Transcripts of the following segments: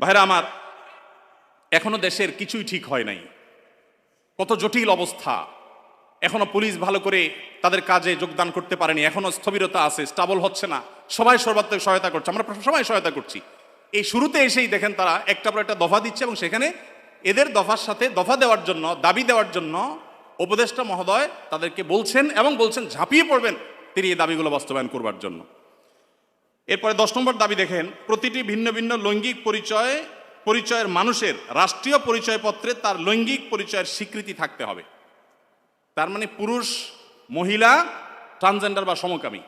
ভাইরা আমার, এখনও দেশের কিছুই ঠিক হয় নাই। কত জটিল অবস্থা। এখনও পুলিশ ভালো করে তাদের কাজে যোগদান করতে পারেনি। এখনও স্থবিরতা আছে, স্টাবল হচ্ছে না। সবাই সর্বাত্মক সহায়তা করছে। আমরা সবাই সহায়তা করছি। এই শুরুতে এসেই দেখেন তারা একটা পর একটা দফা দিচ্ছে এবং সেখানে এদের দফার সাথে দফা দেওয়ার জন্য, দাবি দেওয়ার জন্য উপদেষ্টা মহোদয় তাদেরকে বলছেন এবং বলছেন, ঝাঁপিয়ে পড়বেন তিনি এই দাবিগুলো বাস্তবায়ন করবার জন্য। এরপরে দশ নম্বর দাবি দেখেন, প্রতিটি ভিন্ন ভিন্ন লৈঙ্গিক পরিচয়, পরিচয়ের মানুষের রাষ্ট্রীয় পরিচয়পত্রে তার লৈঙ্গিক পরিচয়ের স্বীকৃতি থাকতে হবে। তার মানে পুরুষ, মহিলা ট্রান্সজেন্ডার বা সমকামী,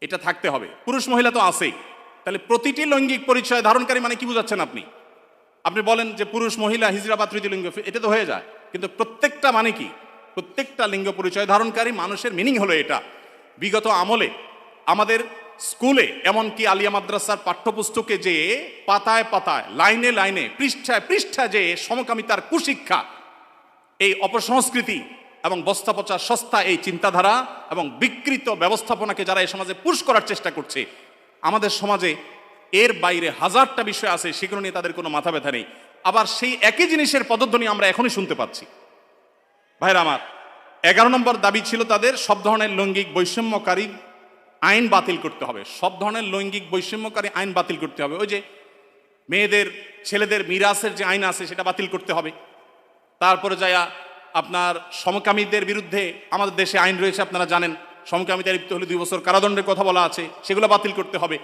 এটা থাকতে হবে। পুরুষ, মহিলা তো আছেই। তাহলে প্রতিটি লৈঙ্গিক পরিচয় ধারণকারী মানে কি বুঝাচ্ছেন আপনি? আপনি বলেন যে পুরুষ, মহিলা হিজড়া বা তৃতীয় লিঙ্গ এটা তো হয়ে যায়। কিন্তু প্রত্যেকটা মানে কি? প্রত্যেকটা লিঙ্গ পরিচয় ধারণকারী মানুষের মিনিং হলো এটা। বিগত আমলে আমাদের স্কুলে, এমনকি আলিয়া মাদ্রাসার পাঠ্যপুস্তকে যে পাতায় পাতায়, লাইনে লাইনে, পৃষ্ঠায় পৃষ্ঠায় যে সমকামিতার কুশিক্ষা, এই অপসংস্কৃতি এবং বস্তাপচা সস্তা এই চিন্তাধারা এবং বিকৃত ব্যবস্থাপনাকে যারা এই সমাজে পুশ করার চেষ্টা করছে, আমাদের সমাজে এর বাইরে হাজারটা বিষয় আছে, সেগুলো নিয়ে তাদের কোনো মাথা ব্যথা নেই। আবার সেই একই জিনিসের পদধ্বনি আমরা এখনই শুনতে পাচ্ছি। ভাইরা আমার, এগারো নম্বর দাবি ছিল তাদের সব ধরনের লৈঙ্গিক বৈষম্যকারী আইন বাতিল করতে হবে। সব ধরনের লৈঙ্গিক বৈষম্যকারী আইন বাতিল করতে হবে। ওই যে মেয়েদের, ছেলেদের মিরাসের যে আইন আছে, সেটা বাতিল করতে হবে। তারপরে যায়া আপনার সমকামীদের বিরুদ্ধে আমাদের দেশে আইন রয়েছে, আপনারা জানেন। সমকামিতা লিপ্ত হলে দুই বছর কারাদণ্ডের কথা বলা আছে, সেগুলো বাতিল করতে হবে।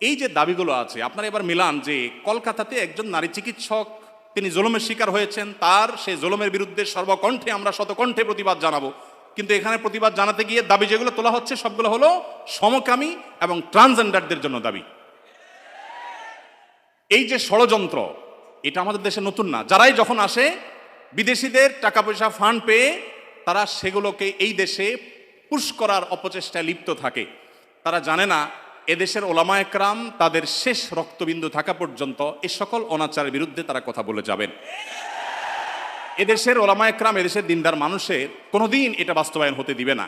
এই যে দাবিগুলো আছে, আপনারা এবার মিলান যে কলকাতাতে একজন নারী চিকিৎসক, তিনি জুলুমের শিকার হয়েছেন, তার সেই জুলুমের বিরুদ্ধে সর্বকণ্ঠে আমরা শতকণ্ঠে প্রতিবাদ জানাব। কিন্তু এখানে প্রতিবাদ জানাতে গিয়ে দাবি যেগুলো তোলা হচ্ছে, সবগুলো হলো সমকামী এবং ট্রান্সজেন্ডারদের জন্য দাবি। এই যে ষড়যন্ত্র, এটা আমাদের দেশে নতুন না। যারাই যখন আসে, বিদেশিদের টাকা পয়সা ফান্ড পেয়ে তারা সেগুলোকে এই দেশে পুশ করার অপচেষ্টায় লিপ্ত থাকে। তারা জানে না, এদেশের ওলামা একরাম তাদের শেষ রক্তবিন্দু থাকা পর্যন্ত এ সকল অনাচারের বিরুদ্ধে তারা কথা বলে যাবেন। এদেশের ওলামা একরাম এদেশের দিনদার মানুষের কোনোদিন এটা বাস্তবায়ন হতে দিবে না।